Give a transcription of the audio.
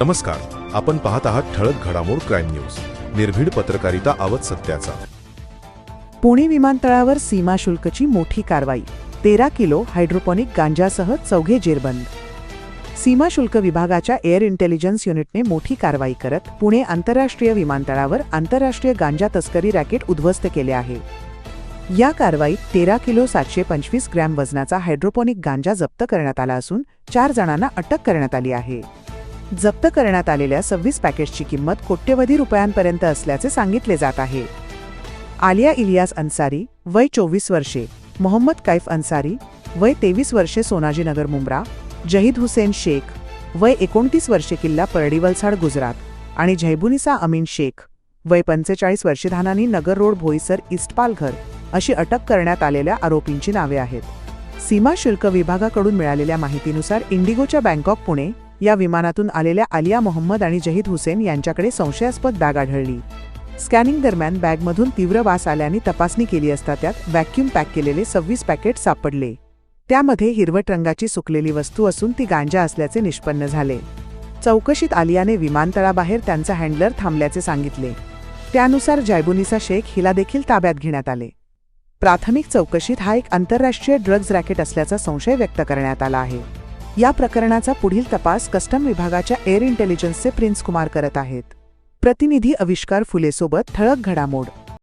नमस्कार आपण पाहत आहात ठळक घडामोड क्राईम न्यूज. निर्भीड पत्रकारिता आवत सत्याचा. पुणे विमानतळावर सीमा शुल्कची मोठी कारवाई. तेरा किलो हायड्रोपॉनिक गांजासह चौघे जेरबंद. सीमा शुल्क विभागाच्या एअर इंटेलिजन्स युनिटने मोठी कारवाई करत पुणे आंतरराष्ट्रीय विमानतळावर आंतरराष्ट्रीय गांजा तस्करी रॅकेट उद्ध्वस्त केले आहे. या कारवाईत तेरा किलो सातशे पंचवीस ग्रॅम वजनाचा हायड्रोपॉनिक गांजा जप्त करण्यात आला असून चार जणांना अटक करण्यात आली आहे. जप्त करण्यात आलेल्या सव्वीस पॅकेटची किंमत कोट्यवधी रुपयांपर्यंत असल्याचे सांगितले जात आहे. आलिया इलियास अन्सारी वय चोवीस वर्षे मोहम्मद कैफ अन्सारी वय तेवीस वर्षे सोनाजीनगर मुंब्रा जहीद हुसेन शेख वय एकोणतीस वर्षे किल्ला परडी वलसाड गुजरात आणि झैबुनिसा अमीन शेख वय पंचेचाळीस वर्षे धानानी नगर रोड भोईसर ईस्ट पालघर अशी अटक करण्यात आलेल्या आरोपींची नावे आहेत. सीमा शुल्क विभागाकडून मिळालेल्या माहितीनुसार इंडिगोच्या बँकॉक पुणे या विमानातून आलेल्या आलिया मोहम्मद आणि जहीद हुसेन यांच्याकडे संशयास्पद बॅग आढळली. स्कॅनिंग दरम्यान बॅगमधून तीव्र वास आल्याने तपासणी केली असता त्यात व्हॅक्यूम पॅक केलेले सव्वीस पॅकेट सापडले. त्यामध्ये हिरवट रंगाची सुकलेली वस्तू असून ती गांजा असल्याचे निष्पन्न झाले. चौकशीत आलियाने विमानतळाबाहेर त्यांचा हँडलर थांबल्याचे सांगितले. त्यानुसार जैबुनिसा शेख हिला देखील ताब्यात घेण्यात आले. प्राथमिक चौकशीत हा एक आंतरराष्ट्रीय ड्रग्ज रॅकेट असल्याचा संशय व्यक्त करण्यात आला आहे. या प्रकरणाचा पुढील तपास कस्टम विभागाच्या एअर इंटेलिजन्सचे प्रिन्स कुमार करत आहेत. प्रतिनिधी आविष्कार फुलेसोबत ठळक घडामोड.